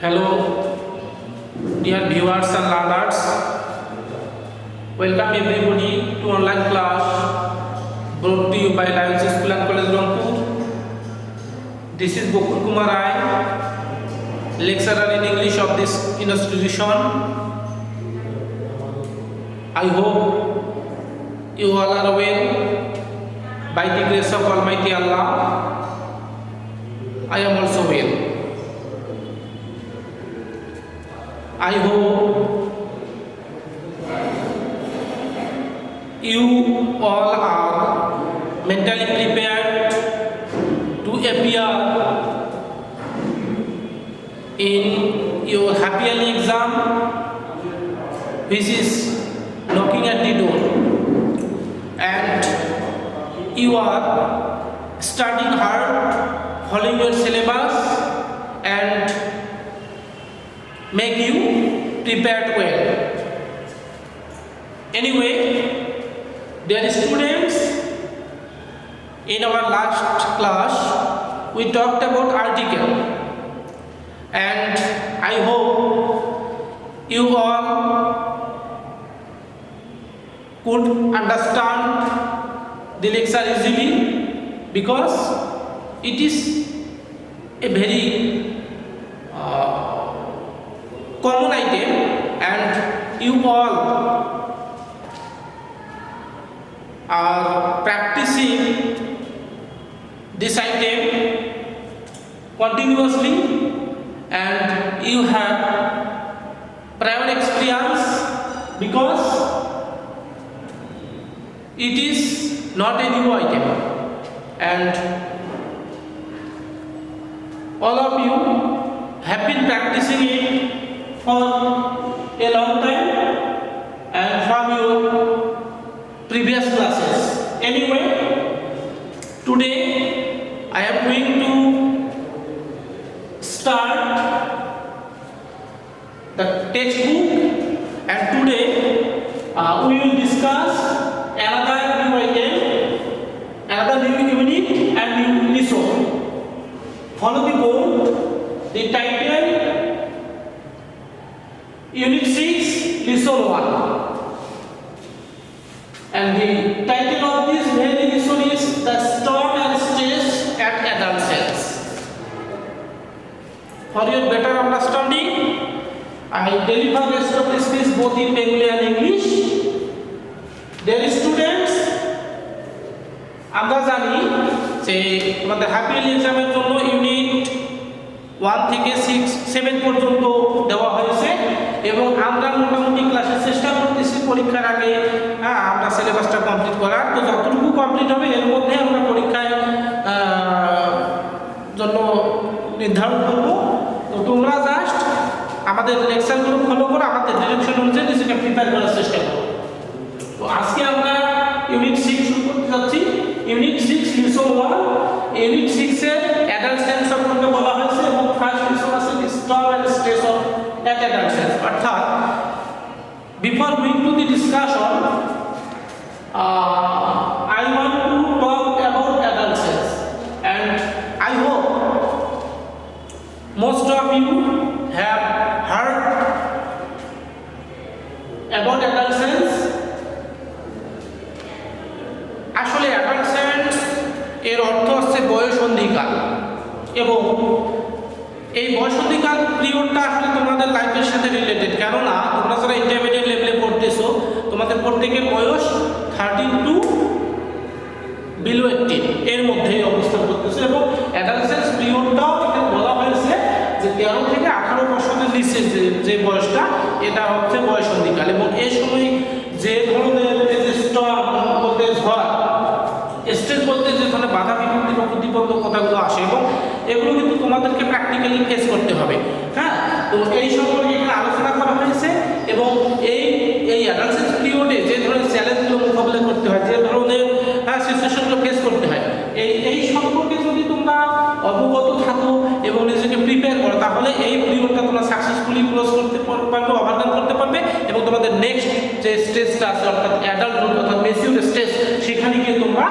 Hello, dear viewers and learners. Welcome everybody to online class brought to you by Lions School and College Rampur. This is Gokul Kumar Rai, lecturer in English of this institution. I hope you all are well by the grace of Almighty Allah. I am also well. I hope you all are mentally prepared to appear in your happy exam, which is knocking at the door, and you are studying hard, following your syllabus, and make you prepared well. Anyway, dear students, in our last class we talked about article and I hope you all could understand the lecture easily because it is a very uh, common item and you all are practicing this item continuously and you have prior experience because it is not a new item. And all of you have been practicing it for a long time and from your previous classes. Anyway, today I am going to start the textbook আমরা জানি যে আমাদের happy এক্সামের জন্য unit one থেকে six seven পর্যন্ত দেওয়া হয়েছে এবং আমরা মোটামুটি ক্লাসের চেষ্টা করতেছি পরীক্ষার আগে। হ্যাঁ আমরা সিলেবাসটা কমপ্লিট করার। তো যতটুকু কমপ্লিট হবে, এর মধ্যে আমরা পরীক্ষায় জন্য নির্ধারণ করব। তো তোমরা জাস্ট আমাদের লেকচারগুলো ফলো করো, আমাদের ডিরেকশন অনুযায়ী নিজেকে প্রিপেয়ার করার চেষ্টা করো। তো আজকে আমরা ইউনিট সিক্স শুরু করতে যাচ্ছি unit six lesson one unit সিক্সের অ্যাডাল্ট সেন্স সম্পর্কে বলা হয়েছে এবং ফার্স্ট লিসন আছে storm and stress of adolescence অর্থাৎ before going to the discussion I want to talk about adolescence and I hope most of you have heard about adolescence আসলে অ্যাডালসেন্স এর অর্থ হচ্ছে বয়সন্ধিকাল এবং এই বয়সন্ধিকাল পিরিয়ডটা আসলে তোমাদের লাইফের সাথে রিলেটেড কেননা, তোমরা যারা ইন্টারমিডিয়েট লেভেলে পড়তেছো, তোমাদের প্রত্যেকের বয়স থার্টিন টু বিলো এইটিন এর মধ্যেই অবস্থান করতেছে এবং অ্যাডালসেন্স পিরিয়ডটাও এখানে বলা হয়েছে যে তেরো থেকে আঠারো বছরের নিচে যে যে বয়সটা, এটা হচ্ছে বয়সন্ধিকাল এবং এই সময় যে ধরনের স্টর্ম বলতে ঝড় স্টেজ বলতে যে ধরনের বাধা বিপত্তি বা প্রতিবন্ধক কথাগুলো আসে এবং এগুলো কিন্তু তোমাদেরকে প্র্যাকটিক্যালি ফেস করতে হবে। হ্যাঁ? তো এই সম্পর্কে এখানে আলোচনা করা হয়েছে এবং এই এই অ্যাডালসেন্স পিরিয়ডে যে ধরনের চ্যালেঞ্জগুলো মোকাবিলা করতে হয়, যে ধরনের হ্যাঁ সিচুয়েশনগুলো ফেস করতে হয়, এই এই সম্পর্কে যদি তোমরা অবগত থাকো এবং নিজেকে প্রিপেয়ার করো, তাহলে এই পিরিয়ডটা তোমরা সাকসেসফুলি ক্লোজ করতে পারবে ওভারকাম করতে পারবে এবং তোমাদের নেক্সট যে স্টেজটা আছে, অর্থাৎ অ্যাডাল্ট অর্থাৎ মেচিউর স্টেজ সেখানে গিয়ে তোমরা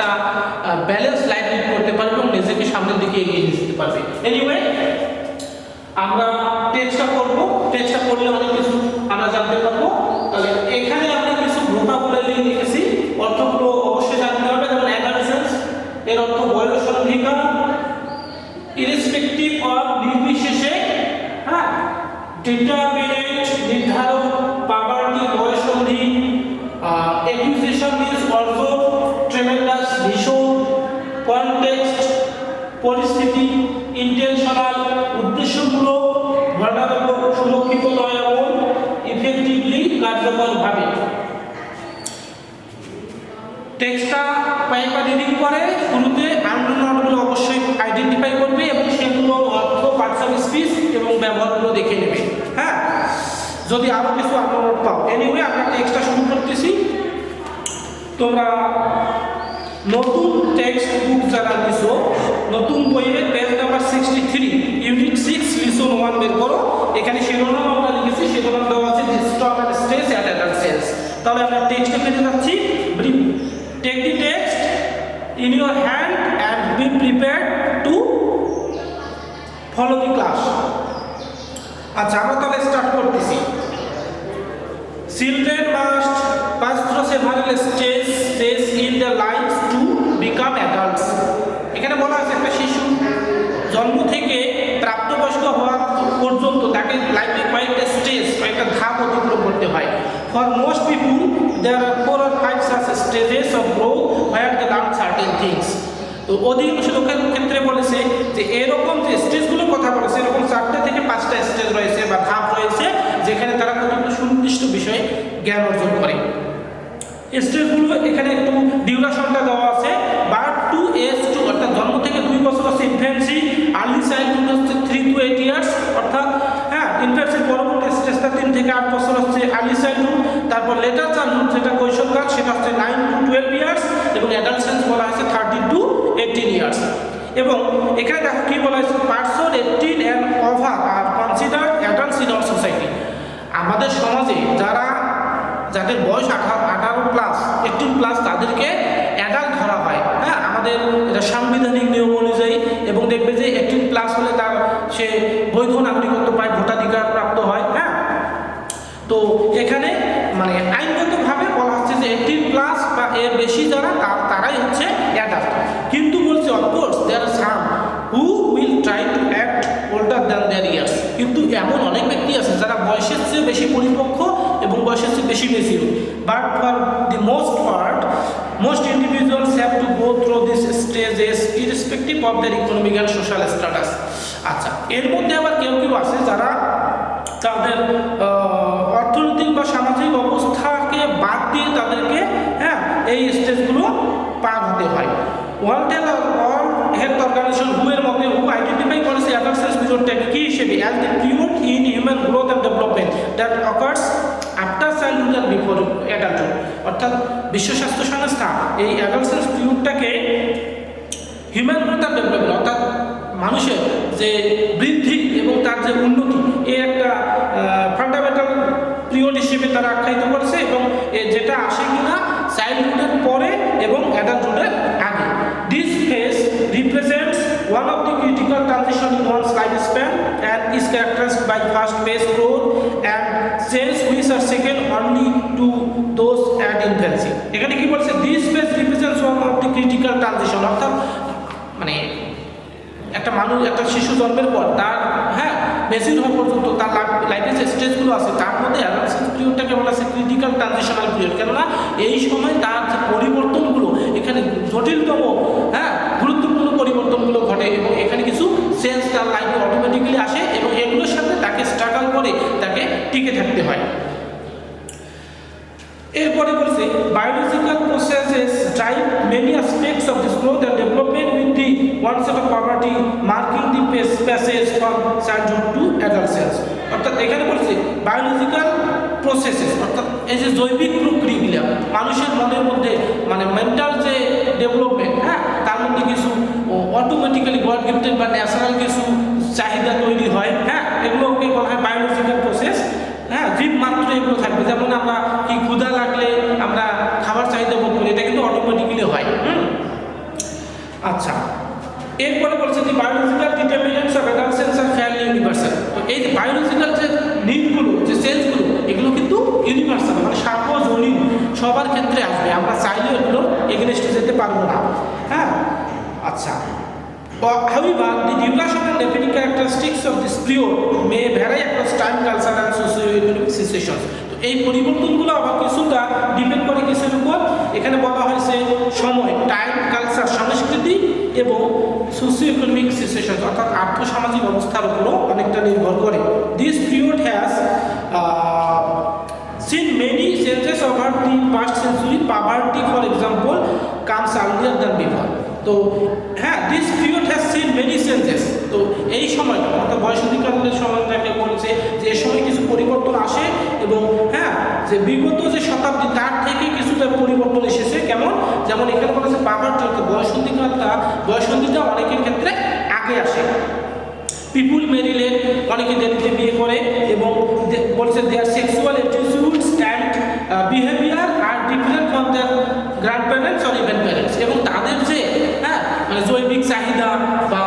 একটা ব্যালেন্স লাইফ লিড করতে পারবে এবং নিজেকে সামনের দিকে এগিয়ে নিয়ে যেতে পারবে। এনিওয়ে আমরা টেক্সটটা করব। টেক্সটটা করলে অনেক কিছু আমরা জানতে পারব। তাহলে এখানে তোমরা নতুন টেক্সট বুক যারা নিছো, নতুন বইয়ের page number sixty three unit six lesson one বের করো। এখানে শিরোনাম আমরা লিখেছি, শিরোনাম দেওয়া আছে stop and stage at adult তাহলে আমরা টেক্সটে পেতে যাচ্ছি। Take the text in your hand and be prepare to follow the class আচ্ছা আমরা তাহলে স্টার্ট করতেছি। Pass through several stages stages in their lives to become adults. এখানে বলা আছে একটা শিশু জন্ম থেকে প্রাপ্তবয়স্ক হওয়া পর্যন্ত তাকে লাইফে কয়েকটা স্টেজ, কয়েকটা ধাপ অতিক্রম করতে হয়। For most people there are four or five such stages of growth where they learn certain things তো অধিকাংশ লোকের ক্ষেত্রে বলেছে যে এরকম যে স্টেজগুলোর কথা বলেছে, এরকম চারটে থেকে পাঁচটা স্টেজ রয়েছে বা ধাপ রয়েছে, যেখানে তারা কতগুলো সুনির্দিষ্ট বিষয়ে জ্ঞান অর্জন করে। স্টেজগুলো এখানে একটু ডিউরেশনটা দেওয়া আছে। বার্থ টু এজ টু, অর্থাৎ জন্ম থেকে দুই বছর হচ্ছে ইনফেন্সি আর্লি চাইল্ডহুড হচ্ছে থ্রি টু এইট ইয়ার্স অর্থাৎ হ্যাঁ ইনফেন্সির পরবর্তী স্টেজটা তিন থেকে আট বছর হচ্ছে আর্লি চাইল্ডহুড তারপর লেটার চাইল্ডহুড যেটা কৈশোরকাল সেটা হচ্ছে নাইন টু টুয়েলভ ইয়ার্স এবং অ্যাডালসেন্স বলা হয়েছে থার্টি টু এইটিন ইয়ার্স এবং এখানে দেখো কি বলা হয়েছে person eighteen and over are consider adults in our society যাদের বয়স আঠারো আঠারো প্লাস এইটিন প্লাস তাদেরকে অ্যাডাল্ট ধরা হয়। হ্যাঁ আমাদের এটা সাংবিধানিক নিয়ম অনুযায়ী এবং দেখবে যে এইটিন প্লাস হলে তার সে বৈধ নাগরিকত্ব পায়, ভোটাধিকার প্রাপ্ত হয় হ্যাঁ? তো এখানে মানে আইনগতভাবে বলা হচ্ছে যে এইটিন প্লাস বা এর বেশি যারা, তার- তারাই হচ্ছে অ্যাডাল্ট কিন্তু বলছে of course there some who will try to act older than their years কিন্তু এমন অনেক ব্যক্তি আছে যারা বয়সের চেয়ে বেশি পরিপক্ক এবং বয়সের বেশি mature but for the most part most individuals have to go through this stages irrespective of their economic and social status আচ্ছা এর মধ্যে আবার কেউ কেউ আছে যারা তাদের অর্থনৈতিক বা সামাজিক অবস্থাকে বাদ দিয়ে তাদেরকে হ্যাঁ এই স্টেজগুলো পার হতে হয়। World health world health organization হু এর মধ্যে হু আইডেন্টিফাই করেছে অ্যাডালসেন্স পিরিয়ডটাকে কি হিসেবে as the period in human growth and development that occurs after childhood and before adulthood অর্থাৎ বিশ্ব স্বাস্থ্য সংস্থা এই অ্যাডালসেন্স পিরিয়ডটাকে হিউম্যান অ্যান্ড ডেভেলপমেন্ট অর্থাৎ মানুষের যে বৃদ্ধি এবং তার যে উন্নতি এই একটা ফান্ডামেন্টাল পিরিয়ড হিসেবে তারা আখ্যায়িত করেছে এবং এ যেটা আসে কিনা চাইল্ডহুডের পরে এবং অ্যাডাল্টহুডের আগে। This phase represents one of the critical transition in one's life span and is characterized by fast pace growth and second only to those at infancy এখানে কি বলছে? This phase represents one of the critical transition অর্থাৎ মানে একটা মানুষ, একটা শিশু জন্মের পর তার হ্যাঁ মেসির হওয়া পর্যন্ত তার লাইফের যে স্টেজগুলো আছে, তার মধ্যে অ্যাডালসেন্স পিরিয়ডটাকে বলা আছে ক্রিটিক্যাল ট্রানজিশনাল পিরিয়ড কেননা, এই সময় তার যে পরিবর্তনগুলো, এখানে জটিলতম হ্যাঁ গুরুত্বপূর্ণ পরিবর্তনগুলো ঘটে এবং এখানে কিছু সেন্স তার লাইফে অটোমেটিক্যালি আসে এবং এগুলোর সাথে তাকে স্ট্রাগল করে তাকে টিকে থাকতে হয়। এরপরে বলছে biological processes drive many aspects of this growth and development with the one set of property marking the passage from childhood to adolescence অর্থাৎ এখানে বলছে বায়োলজিক্যাল প্রসেসেস অর্থাৎ এই যে জৈবিক প্রক্রিয়া মানুষের মনের মধ্যে মানে মেন্টাল যে ডেভেলপমেন্ট হ্যাঁ? তার মধ্যে কিছু অটোমেটিক্যালি গড গিফটেড বা ন্যাচারাল কিছু চাহিদা তৈরি হয়। কিন্তু এগুলো থাকবে। যেমন আমরা কি ক্ষুধা লাগলে আমরা খাবার চাহিদা বোধ করি এটা কিন্তু অটোমেটিক্যালি হয়। আচ্ছা। এরপরে বলছে যে biological determinants of adolescence are fair universal তো এই যে বায়োলজিক্যাল যে নিডগুলো যে সেন্সগুলো এগুলো কিন্তু ইউনিভার্সাল মানে সার্বজনীন সবার ক্ষেত্রে আসবে। আমরা চাইলেও এগুলো এগেনস্টে যেতে পারব না। হ্যাঁ? আচ্ছা। However, the duration and defining characteristics of this period may vary across time, culture, socio-economic situations. তো এই পরিবর্তনগুলো আবার কিছুটা ডিপেন্ড করে কিসের উপর। এখানে বলা হয়েছে সময় টাইম কালচার সংস্কৃতি এবং সোশিও ইকোনমিক সিচুয়েশন অর্থাৎ আর্থসামাজিক অবস্থার উপরও অনেকটা নির্ভর করে। This period has seen many changes over the past century. Poverty for example comes earlier than before. তো হ্যাঁ this period has seen many changes তো এই সময় অর্থাৎ বয়স বয়সধিকারের সময়টাকে বলছে যে এই সময় কিছু পরিবর্তন আসে এবং হ্যাঁ যে বিগত যে শতাব্দী, তার থেকে কিছুটা পরিবর্তন এসেছে। কেমন? যেমন এখানে বলেছে পাভারটি অর্থাৎ বয়সন্ধিকালটা বয়সন্ধিটা অনেকের ক্ষেত্রে আগে আসে। পিপুল মেরিলে অনেকে দেরিতে বিয়ে করে এবং বলছে their sexual attitudes and behaviour are different from their grandparents or even parents এবং তাদের যে হ্যাঁ মানে জৈবিক চাহিদা বা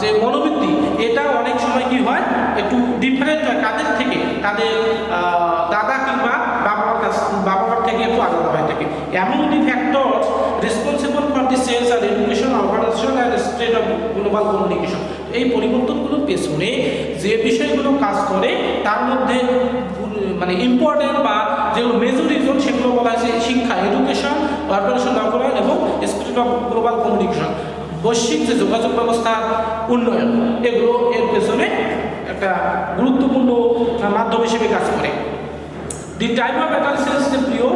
যে মনোবৃত্তি এটা অনেক সময় কি হয় একটু কাদের থেকে, তাদের দাদা কিংবা বাবা মার কাছ বাবা মার থেকে একটু আলাদা হয়ে থাকে। Among the factors responsible for the sense are education organisation and state of global communication এই পরিবর্তনগুলোর পেছনে যে বিষয়গুলো কাজ করে, তার মধ্যে মানে ইম্পর্টেন্ট বা যেগুলো মেজর রিজন সেগুলো বলা হয়েছে, শিক্ষা এডুকেশন অর্গানাইজেশন নগরায়ন এবং স্পিরিট অফ গ্লোবাল কমিউনিকেশন বৈশ্বিক যে যোগাযোগ ব্যবস্থার উন্নয়ন, এগুলো এর পেছনে একটা গুরুত্বপূর্ণ মাধ্যম হিসেবে কাজ করে। The time of attention period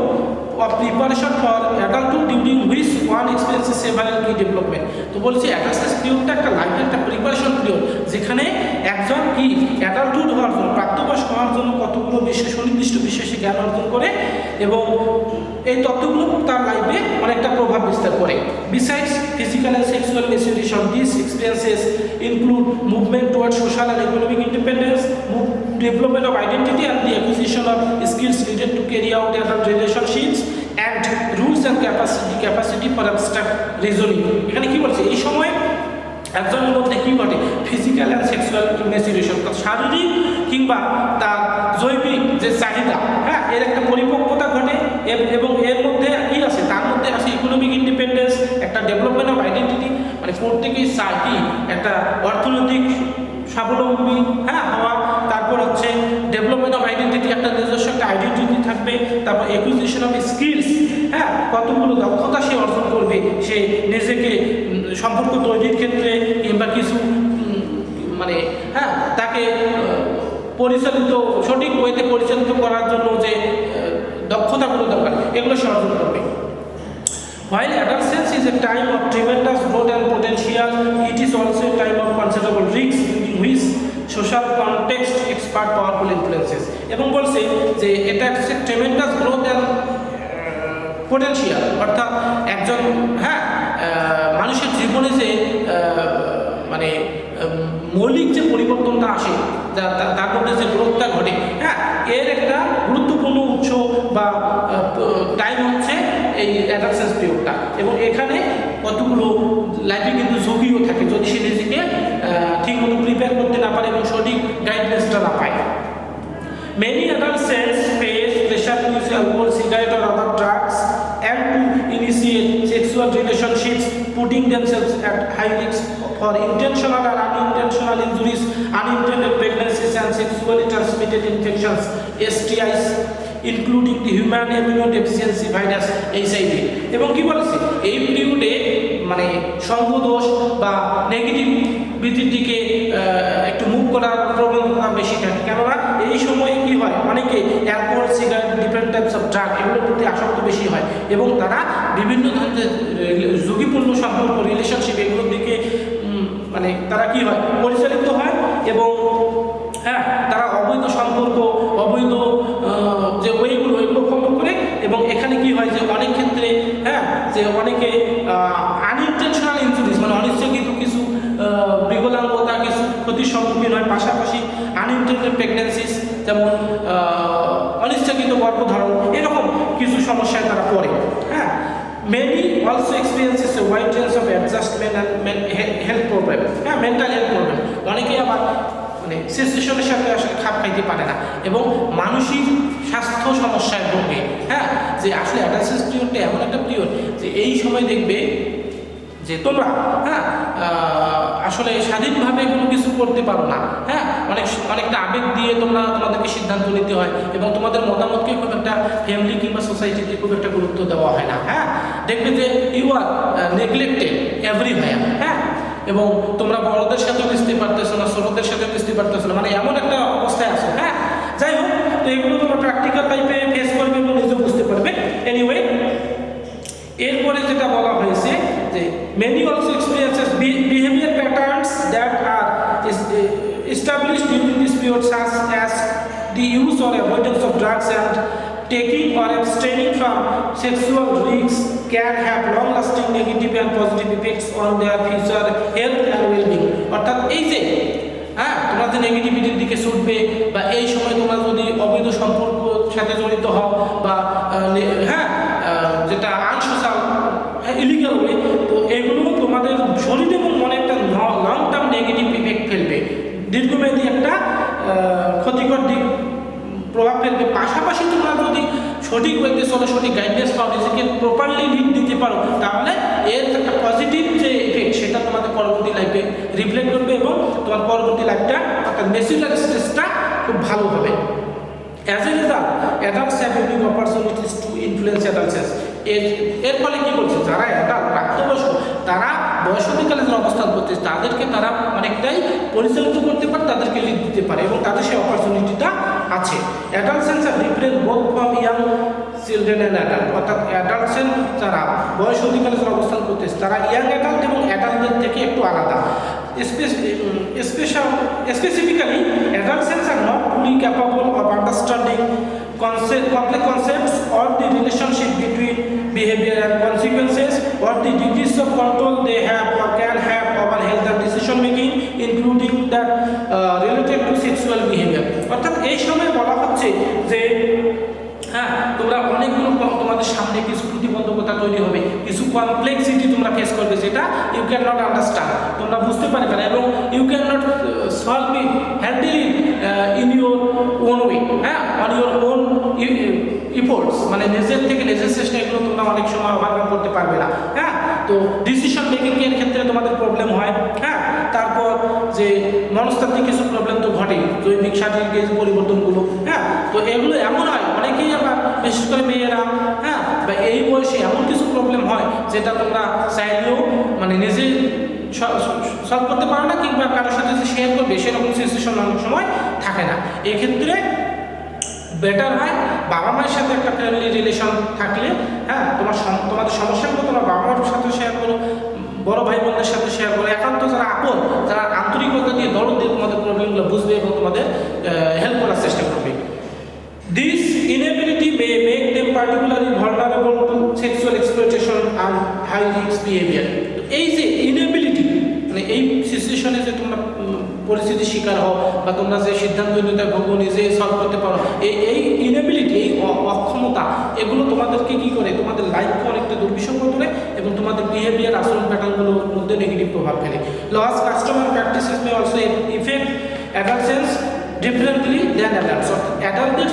of preparation for adulthood during which one experiences several key development. তো বলছি অ্যাডালসেন্স পিরিয়ডটা একটা লাইফের একটা প্রিপারেশন পিরিয়ড যেখানে একজন কি অ্যাডাল্টহুড হওয়ার জন্য, প্রাপ্তবয়স্ক হওয়ার জন্য কতগুলো বিশেষ সুনির্দিষ্ট বিশেষ জ্ঞান অর্জন করে এবং এই তথ্যগুলো তার লাইফে অনেকটা প্রভাব বিস্তার করে। Besides physical and sexual maturation this experiences include movement toward social and economic independence development of identity and the acquisition of skills needed to carry out adult relationships and rules and capacity capacity for abstract reasoning. এখানে কি বলছে? এই সময় একজনের মধ্যে কি ঘটে? Physical and sexual মেচুরেশন শারীরিক কিংবা তার জৈবিক যে চাহিদা হ্যাঁ এর একটা পরিপক্কতা ঘটে এবং এর মধ্যে কি আছে? তার মধ্যে আছে ইকোনমিক ইন্ডিপেন্ডেন্স একটা ডেভেলপমেন্ট অফ আইডেন্টিটি মানে প্রত্যেকেই চায় কি? একটা অর্থনৈতিক স্বাবলম্বী হ্যাঁ হওয়া তারপর হচ্ছে ডেভেলপমেন্ট অফ আইডেন্টিটি একটা নিজস্ব একটা আইডেন্টিটি থাকবে। তারপর একুইজিশন অফ স্কিলস হ্যাঁ কতগুলো দক্ষতা সে অর্জন করবে সে নিজেকে সম্পর্ক তৈরির ক্ষেত্রে কিংবা কিছু মানে হ্যাঁ তাকে পরিচালিত সঠিক ওয়েতে পরিচালিত করার জন্য যে দক্ষতাগুলো দরকার এগুলো সে অর্জন করবে। While adolescence is a time of tremendous growth and potential, it is also a time of considerable risk in which social context expert powerful influences. এবং বলছে যে এটা হচ্ছে ট্রেমেন্ডাস গ্রোথ অ্যান্ড পোটেনশিয়াল অর্থাৎ একজন হ্যাঁ মানুষের জীবনে যে মানে মৌলিক যে পরিবর্তনটা আসে তার মধ্যে যে গ্রোথটা ঘটে হ্যাঁ এর একটা গুরুত্বপূর্ণ উৎস বা টাইম হচ্ছে এই অ্যাডালসেন্স পিরিয়ডটা এবং এখানে কতগুলো লাইফে কিন্তু ঝুঁকিও থাকে যদি সে নিজেকে ঠিকমতো প্রিপেয়ার করতে না পারে এবং সঠিক গাইডলেন্সটা না পায়। Many adolescents face pressure to use alcohol cigarette or other drugs and to initiate sexual relationships, putting themselves at high risk for intentional or unintentional injuries, unintended pregnancies and sexually transmitted infections, STIs, including the human immunodeficiency virus HIV এবং কি বলেছে এই পিরিয়ডে মানে সঙ্গদোষ বা negative বৃত্তির দিকে একটু মুখ করার প্রবণতা বেশি থাকে। কেননা এই সময়ে কি হয়? অনেকে alcohol cigarette different types of drug এগুলোর প্রতি আসক্ত বেশি হয় এবং তারা বিভিন্ন ধরনের ঝুঁকিপূর্ণ সম্পর্ক রিলেশনশিপ এগুলোর দিকে মানে তারা কি হয়? পরিচালিত হয় এবং হ্যাঁ তারা অবৈধ সম্পর্ক, অবৈধ যে ওয়েগুলো এগুলো ফলো করে এবং এখানে কি হয় যে অনেক ক্ষেত্রে হ্যাঁ যে অনেকে পাশাপাশি আনইনটেন্ডেড প্রেগনেন্সিস যেমন অনিচ্ছাকৃত গর্ভধারণ, এরকম কিছু সমস্যায় তারা পড়ে। হ্যাঁ? Many also experiences a wide of adjustment and health problem হ্যাঁ? মেন্টাল হেলথ প্রবলেম অনেকেই আবার মানে সিচুয়েশনের সাথে আসলে খাপ খাইতে পারে না। এবং মানসিক স্বাস্থ্য সমস্যায় ভোগে। হ্যাঁ? যে আসলে অ্যাডালসেন্স পিরিয়ডটা এমন একটা পিরিয়ড যে এই সময় দেখবে যে তোমরা হ্যাঁ আসলে স্বাধীনভাবে কোনো কিছু করতে পারো না। হ্যাঁ অনেক, অনেকটা আবেগ দিয়ে তোমরা তোমাদেরকে সিদ্ধান্ত নিতে হয় এবং তোমাদের মতামতকে খুব একটা ফ্যামিলি কিংবা সোসাইটিতে খুব একটা গুরুত্ব দেওয়া হয় না। হ্যাঁ দেখবে যে ইউ আর নেগলেক্টেড এভরিওয়্যার হ্যাঁ এবং তোমরা বড়দের সাথেও মিশতে পারতেছো না, ছোটদের সাথেও মিশতে পারতেছো না মানে এমন একটা অবস্থায় আছো। হ্যাঁ যাই হোক, তো এগুলো তোমরা প্র্যাকটিক্যাল লাইফে ফেস করবে এবং নিজে বুঝতে পারবে। এনিওয়ে এরপরে যেটা বলা হয়েছে যে many also experiences behaviour patterns that are established during this period such as the use or avoidance of drugs and taking or abstaining from sexual risks can have long lasting negative and positive effects on their future health and well-being অর্থাৎ এই যে হ্যাঁ তোমরা যে নেগেটিভিটির দিকে ছুটবে বা এই সময় তোমরা যদি অবৈধ সম্পর্ক সাথে জড়িত হও বা হ্যাঁ আহ, যেটা আনসোশাল ইলিগাল ওয়ে তো এগুলো তোমাদের শরীর এবং মনে একটা লং টার্ম নেগেটিভ ইফেক্ট ফেলবে দীর্ঘমেয়াদী একটা ক্ষতিকর দিক প্রভাব ফেলবে। পাশাপাশি তোমরা যদি সঠিক ওয়েতে চলো, সঠিক গাইডেন্স পাও, নিজেকে প্রপারলি লিড দিতে পারো, তাহলে এর একটা পজিটিভ যে ইফেক্ট সেটা তোমাদের পরবর্তী লাইফে রিফ্লেক্ট করবে এবং তোমার পরবর্তী লাইফটা অর্থাৎ মেসিউলার স্টেজটা খুব ভালো হবে। As a result adults have unique opportunities to influence adults এর এর ফলে কি বলছে? যারা অ্যাডাল্ট প্রাপ্তবয়স্ক, তারা বয়সন্ধিকালে যারা অবস্থান করতে তাদেরকে তারা অনেকটাই পরিচালিত করতে পারে, তাদেরকে লিড দিতে পারে এবং তাদের সেই অপরচুনিটিটা আছে। Adolescence are different both from young children and adult অর্থাৎ অ্যাডাল্টসেন যারা বয়স অধিকারে যারা অবস্থান করতেছে তারা ইয়াং অ্যাডাল্ট এবং অ্যাডাল্টদের থেকে একটু আলাদা। Specifically adolescents are not fully capable of understanding concept complex concepts or the relationship between behavior and consequences or the degrees of control they have or can have over health and decision making including that uh, related to sexual behavior. অর্থাৎ এই সময় বলা হচ্ছে যে হ্যাঁ তোমরা অনেকগুলো তোমাদের সামনে কিছু প্রতিবন্ধকতা তৈরি হবে। কিছু কমপ্লেক্সিটি তোমরা ফেস করবে যেটা ইউ ক্যান নট আন্ডারস্ট্যান্ড তোমরা বুঝতে পারবে না এবং you can not solve it handle it in your own way হ্যাঁ অন ইউর ওন ইফোর্টস মানে নিজের থেকে নিজের চেষ্টা এগুলো তোমরা অনেক সময় ওভারকাম করতে পারবে না হ্যাঁ? তো ডিসিশন মেকিং এর ক্ষেত্রে তোমাদের প্রবলেম হয় হ্যাঁ? তারপর যে মনস্তাত্ত্বিক কিছু প্রবলেম তো ঘটেই, জৈবিক শারীরিক পরিবর্তনগুলো হ্যাঁ? তো এগুলো এমন হয়, অনেকেই আবার বিশেষ করে মেয়েরা হ্যাঁ? বা এই বয়সে এমন কিছু প্রবলেম হয় যেটা তোমরা চাইলেও মানে নিজে সলভ করতে পারো না কিংবা কারোর সাথে যে শেয়ার করবে, সেরকম সিচুয়েশন অনেক সময় থাকে না। এক্ষেত্রে বেটার হয়। বাবা মায়ের সাথে একটা ফ্যামিলি রিলেশন থাকলে হ্যাঁ তোমার তোমাদের সমস্যাগুলো তোমার বাবা মার সাথে শেয়ার করো, বড় ভাই বোনদের সাথে শেয়ার করো। একান্ত যারা আপন, যারা আন্তরিকতা দিয়ে দরদ দিয়ে তোমাদের প্রবলেমগুলো বুঝবে এবং তোমাদের হেল্প করার চেষ্টা করবে। This may make them particularly vulnerable to sexual exploitation and high risk behavior. তো এই যে ইনএবিলিটি মানে এই সিচুয়েশনে যে তোমরা পরিস্থিতির শিকার হও বা তোমরা যে সিদ্ধান্ত নিতে ভোগো নিজে সলভ করতে পারো। এই এই ইনএবিলিটি এই অক্ষমতা, এগুলো তোমাদেরকে কি করে? তোমাদের লাইফকে অনেকটা দুর্বিষহ করে এবং তোমাদের বিহেভিয়ার আচরণ প্যাটার্নগুলোর মধ্যে নেগেটিভ প্রভাব ফেলে। Laws customer practices may also affect adolescence differently than adults অর্থাৎ অ্যাডাল্টদের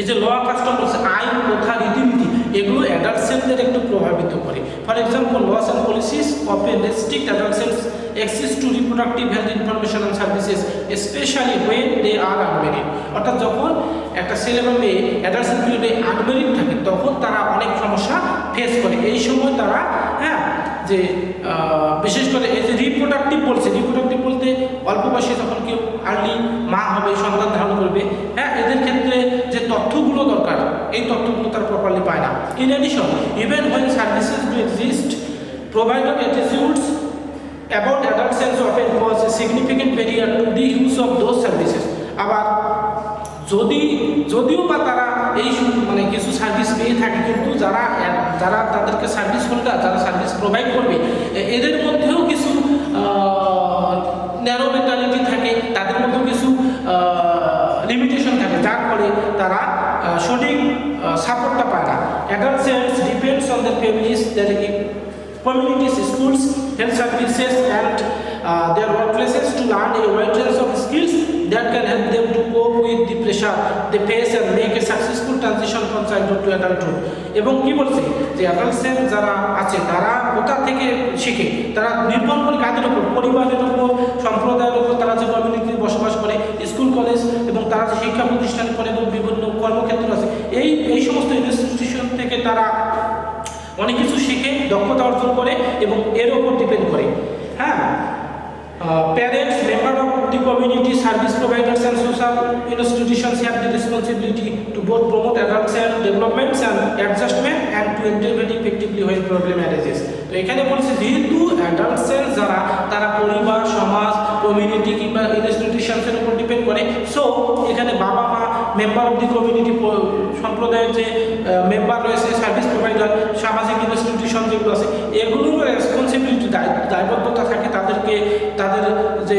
এই যে ল কাস্টম বলছে আইন প্রথা, রীতিনীতি, এগুলো অ্যাডাল্টসেনদের একটু প্রভাবিত করে। For example laws and policies of a restrict adolescence access to reproductive health information and services specially when they are unmarried অর্থাৎ যখন একটা ছেলে বা মেয়ে অ্যাডাল্টসেন পিরিয়ডে আনমেরিড থাকে, তখন তারা অনেক সমস্যা ফেস করে। এই সময় তারা হ্যাঁ যে বিশেষ করে এই যে রিপ্রোডাক্টিভ বলছে রিপ্রোডাক্টিভ বলতে অল্প বয়সে যখন কেউ আর্লি মা হবে, সন্তান ধারণ করবে হ্যাঁ এদের ক্ষেত্রে যে তথ্যগুলো দরকার, এই তথ্যগুলো তারা প্রপারলি পায় না। In addition even when services do exist provider attitudes adolescents often cause a significant barrier to the use of those services আবার যদি যদিও বা তারা এই মানে কিছু সার্ভিস পেয়ে থাকে কিন্তু যারা যারা তাদেরকে সার্ভিস হোল্ডার যারা সার্ভিস প্রোভাইড করবে এদের মধ্যেও কিছু ন্যারো মেন্টালিটি থাকে তাদের মধ্যেও কিছু লিমিটেশন থাকে যার ফলে তারা সঠিক সাপোর্টটা পায় না। Adolescence depends on the families their communities, schools, health services, and uh, their workplaces to learn a wide range of skills that can help them to cope with the pressure they face and make a successful transition from childhood to adulthood এবং কি বলছে যে অ্যাডাল্টসের যারা আছে তারা কোথা থেকে শিখে তারা নির্ভর করে কাদের উপর পরিবারের উপর সম্প্রদায়ের উপর তারা যে কমিউনিটিতে বসবাস করে স্কুল কলেজ এবং তারা যে শিক্ষা প্রতিষ্ঠান করে এবং বিভিন্ন কর্মক্ষেত্র আছে এই এই সমস্ত ইনস্টিটিউশন থেকে তারা অনেক কিছু শিখে দক্ষতা অর্জন করে এবং এর ওপর ডিপেন্ড করে। হ্যাঁ? Parents member of the community service providers and social institutions have the responsibility to both promote adults and developments and adjustment and to intervene effectively when problem arises তো এখানে বলছে, যেহেতু অ্যাডাল্টসের যারা, তারা পরিবার, সমাজ কমিউনিটি কিংবা ইনস্টিটিউশনসের উপর ডিপেন্ড করে সো এখানে বাবা মা মেম্বার অব দি কমিউনিটি সম্প্রদায়ের যে মেম্বার রয়েছে সার্ভিস প্রোভাইডার সামাজিক ইনস্টিটিউশন যেগুলো আছে এগুলোর রেসপন্সিবিলিটি দায়বদ্ধতা থাকে তাদেরকে, তাদের যে,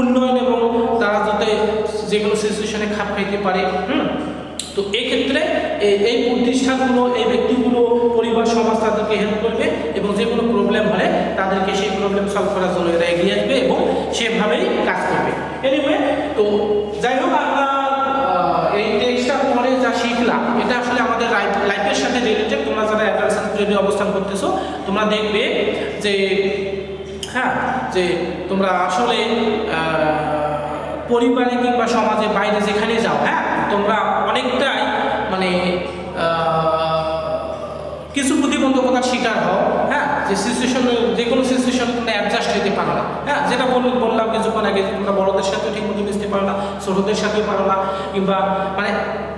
উন্নয়ন এবং তারা যাতে যে কোনো সিচুয়েশনে খাপ খাইতে পারে, হুম? তো এক্ষেত্রে এই প্রতিষ্ঠানগুলো, এই ব্যক্তিগুলো, পরিবার, সমাজ তাদেরকে হেল্প করবে এবং যে কোনো প্রবলেম হলে তাদেরকে সেই প্রবলেম সলভ করার জন্য এরা এগিয়ে আসবে এবং সেভাবেই কাজ করবে এনিওয়ে তো যাই হোক আমরা আহ, এই টেক্সটটা পরে যা শিখলাম এটা আসলে আমাদের লাইফের সাথে রিলেটেড তোমরা যারা অ্যাডাল্ট গ্রেডে অবস্থান করতেছো, তোমরা দেখবে যে হ্যাঁ যে তোমরা আসলে পরিবারে কিংবা সমাজে বাইরে যেখানে যাও হ্যাঁ তোমরা অনেকটাই মানে কিছু প্রতিবন্ধকতার শিকার হও হ্যাঁ যে সিচুয়েশন যে কোনো সিচুয়েশন তোমরা অ্যাডজাস্ট হতে পারো না হ্যাঁ যেটা বল, বললাম কিছুক্ষণ আগে তোমরা বড়দের সাথে ঠিক মতো মিশতে পারো না, ছোটদের সাথে পারো না, কিংবা মানে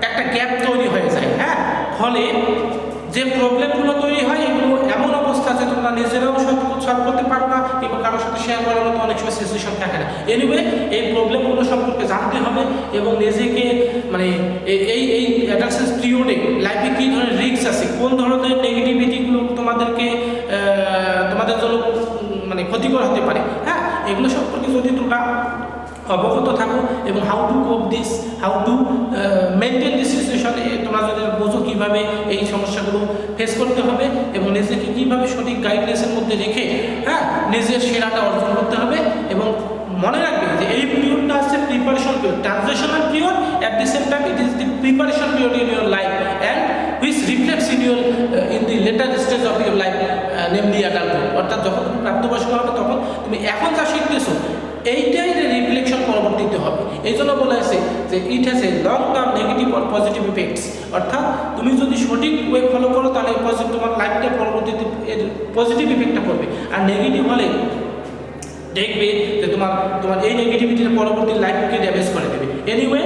একটা গ্যাপ তৈরি হয়ে যায় হ্যাঁ ফলে যে প্রবলেমগুলো তৈরি হয়, এগুলো এমন অবস্থা যে তোমরা নিজেরাও সলভ করতে পারো না, কিংবা কারোর সাথে শেয়ার করার মতো অনেক সময় সিচুয়েশন থাকে না। এনিওয়ে এই প্রবলেমগুলো সম্পর্কে জানতে হবে এবং নিজেকে মানে এই- এই এই অ্যাডালসেন্স পিরিয়ডে লাইফে কী ধরনের রিস্ক আছে, কোন ধরনের নেগেটিভিটিগুলো তোমাদেরকে তোমাদের জন্য মানে ক্ষতিকর হতে পারে হ্যাঁ? এগুলো সম্পর্কে যদি তোমরা অবগত থাকো এবং how to cope this how to maintain this situation তোমরা যদি বোঝো কীভাবে এই সমস্যাগুলো ফেস করতে হবে এবং নিজেকে কীভাবে সঠিক গাইডলাইন্সের মধ্যে রেখে হ্যাঁ নিজের সেরাটা অর্জন করতে হবে এবং মনে রাখবে যে এই পিরিয়ডটা হচ্ছে preparation period transactional period at the same time it is the preparation period in your life and which reflects in your in the later stage of your life namely adulthood অর্থাৎ যখন তুমি প্রাপ্তবয়স্ক হবে, তখন তুমি এখন যা শিখতেছো, এইটাই রিফ্লেকশন পরবর্তীতে হবে। এই জন্য বলা আছে যে it has a long term negative or positive effects অর্থাৎ তুমি যদি সঠিক ওয়ে ফলো করো, তাহলে তোমার লাইফটা পরবর্তীতে এর পজিটিভ ইফেক্টটা করবে আর নেগেটিভ হলে দেখবে যে তোমার তোমার এই নেগেটিভিটিটা পরবর্তী লাইফকে ড্যামেজ করে দেবে। এনিওয়ে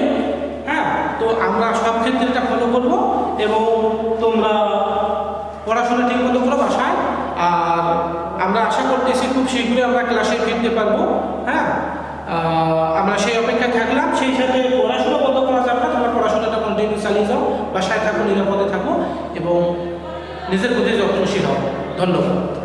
হ্যাঁ তো আমরা সব ক্ষেত্রে এটা ফলো করব এবং তোমরা পড়াশোনা ঠিক মতো করো বাসায়। আর আমরা আশা করতেছি খুব শীঘ্রই আমরা ক্লাসে ফিরতে পারব। হ্যাঁ? আমরা সেই অপেক্ষায় থাকলাম, সেই সাথে পড়াশোনা বন্ধ করা যাবে না, তোমার পড়াশোনাটা কন্টিনিউ চালিয়ে যাও, বাসায় থাকো, নিরাপদে থাকো, এবং নিজের প্রতি যত্নশীল হও। ধন্যবাদ।